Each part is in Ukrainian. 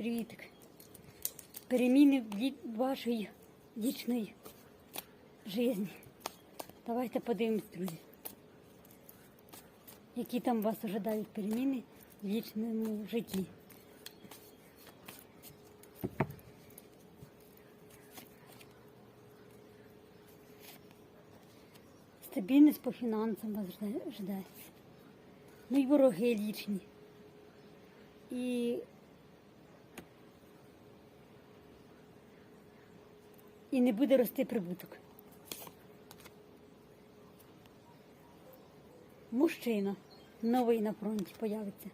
Привітик. Переміни в вашої вічної житті. Давайте подивимось, друзі. Які там вас ожидають переміни в вічному житті. Стабільність по фінансам вас жде. Ну й вороги лічні. І і не буде рости прибуток. Мужчина новий на фронті появиться.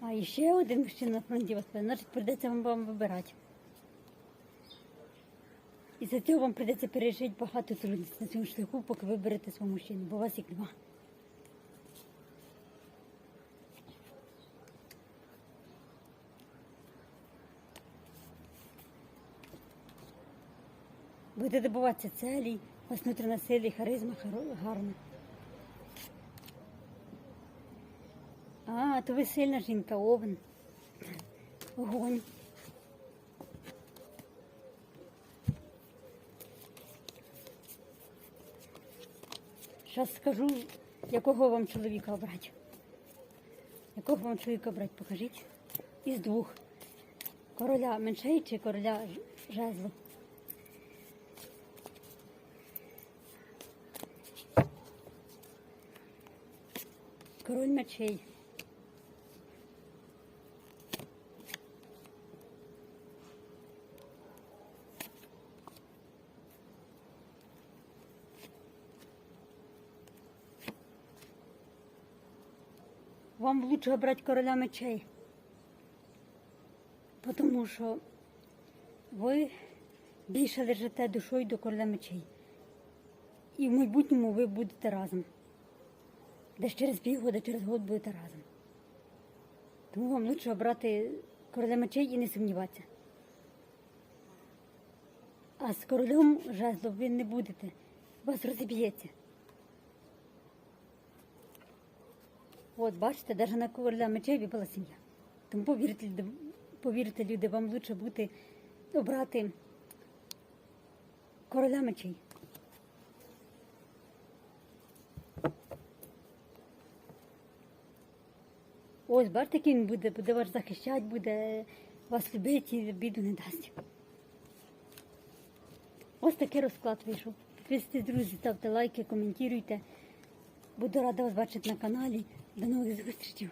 А ще один мужчина на фронті вас значить прийдеться вам, вам вибирати. І за цього вам прийдеться пережити багато трудностей на цьому шляху, поки виберете свого мужчину, бо у вас їх два. Будете добуватися целі, у вас внутрішня сила і харизма гарна. А, то ви сильна жінка, овен. Огонь. Зараз скажу, якого вам чоловіка обрати. Якого вам чоловіка обрати, покажіть. Із двох. Короля меншей чи короля жезлу. Король мечей. Вам лучше обрати короля мечей. Тому що ви більше лежите душою до короля мечей. І в майбутньому ви будете разом. Десь через півгода, через год будете разом. Тому вам лучше обрати короля мечей і не сумніватися. А з королем жезлов ви не будете. Вас розіб'ється. От, бачите, навіть на короля мечей випала сім'я. Тому повірте, повірте, люди, вам лучше бути обрати короля мечей. Ось, бачите, який він буде, буде вас захищати, буде вас любити і біду не дасть. Ось такий розклад вийшов. Підписуйтесь, друзі, ставте лайки, коментуйте. Буду рада вас бачити на каналі. До нових зустрічей.